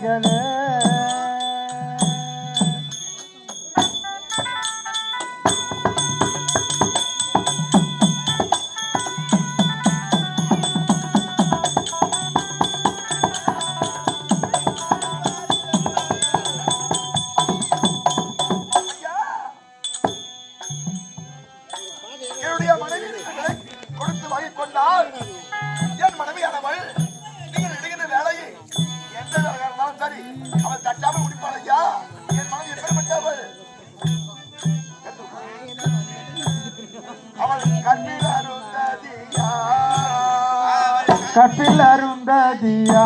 வேந்தர்களே கட்டில் அருந்ததியா?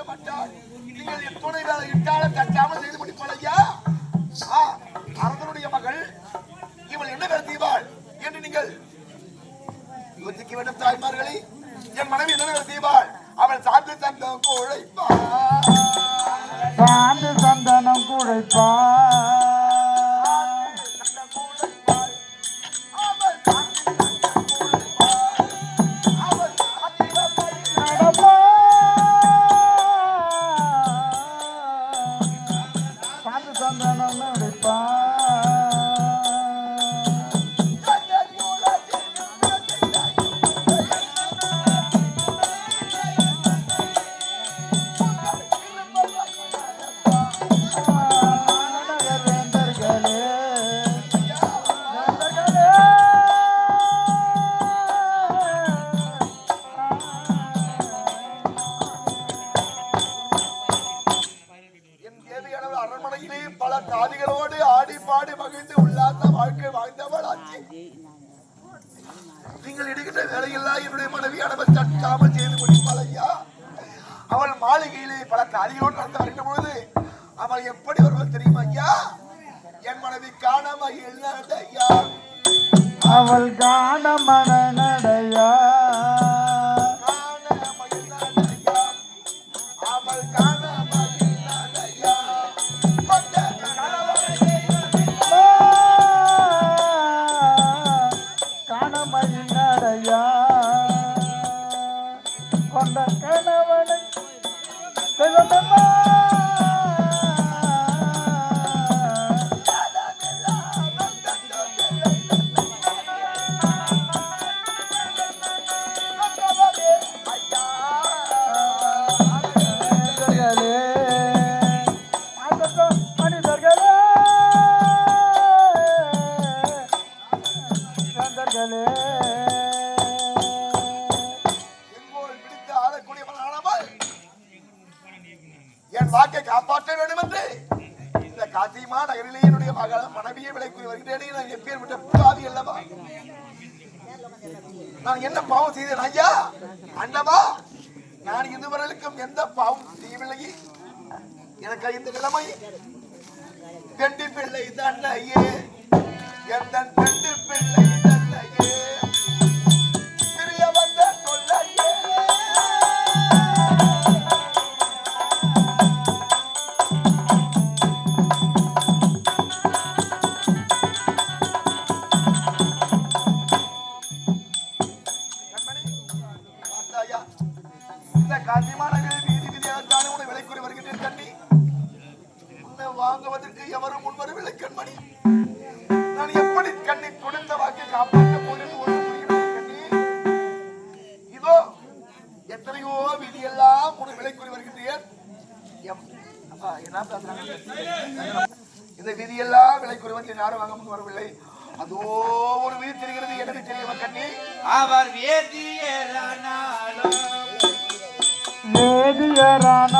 என் நீங்கள் என் துணை வேலை இட்டாலும் தட்டாமல் செய்து முடிப்பாள் ஐயா. அரசனுடைய மகள் இவள் என்ன வேலை செய்வாள் என்று நீங்கள் யோசிக்க வேண்டும் தாய்மார்களே. என் மனைவி என்ன வேலை செய்வாள்? அவள் சார்ந்து சந்தனம் குழைப்பாள் சாந்து சந்தனம் குழைப்பாள் தேவியானவர் பல காதிகளோடு ஆடி பாடி மகிழ்ந்து உல்லாச வாழ்க்கை வாழ்ந்தவள் ஆச்சு. நீங்கள் இடுகின்ற வேலையெல்லாம் என்னுடைய மனைவியானவர் தட்டாமல் செய்து முடிப்பாள் ஐயா. அவள் மாளிகையிலே பல காரியோடு நடந்து வருகின்ற பொழுது அவள் எப்படி வருவது தெரியுமா ஐயா? என் மனைவி காணாம ஐயா. அவள் காண மன கொண்ட கணவனை தெய்வத்தம்மா Hello. வாக்கை காப்பாற்ற வேண்டும் என்று இந்த காசிமா நகரிலே என்னுடைய மகள மனைவியை விலை வருகிறேன் நான் எப்பேர் விட்ட பாவி அல்லவா? நான் என்ன பாவம் செய்தேன் ஐயா? அண்டவா நான் இதுவரைக்கும் எந்த பாவம் செய்யவில்லை எனக்கு இந்த நிலைமை. பெண்டு பிள்ளை தன்னையே எந்த வாங்குவதற்கு எவரும் முன்வரவில்லை கண்மணி. நான் எப்படி கண்ணை கொடுத்த வாக்கை காப்பாற்ற ஒரு கண்ணி? இதோ எத்தனையோ விதியெல்லாம் உன்னை விலை கூறி வருகின்றேன் என்ன பேசுறாங்க? இந்த விதியெல்லாம் விலை கூறுவது யாரும் வாங்க முன் வரவில்லை. அதோ ஒரு விதி தெரிகிறது எனக்கு தெரியுமா கண்ணி? அவர் வேதியரானாலும் வேதியரான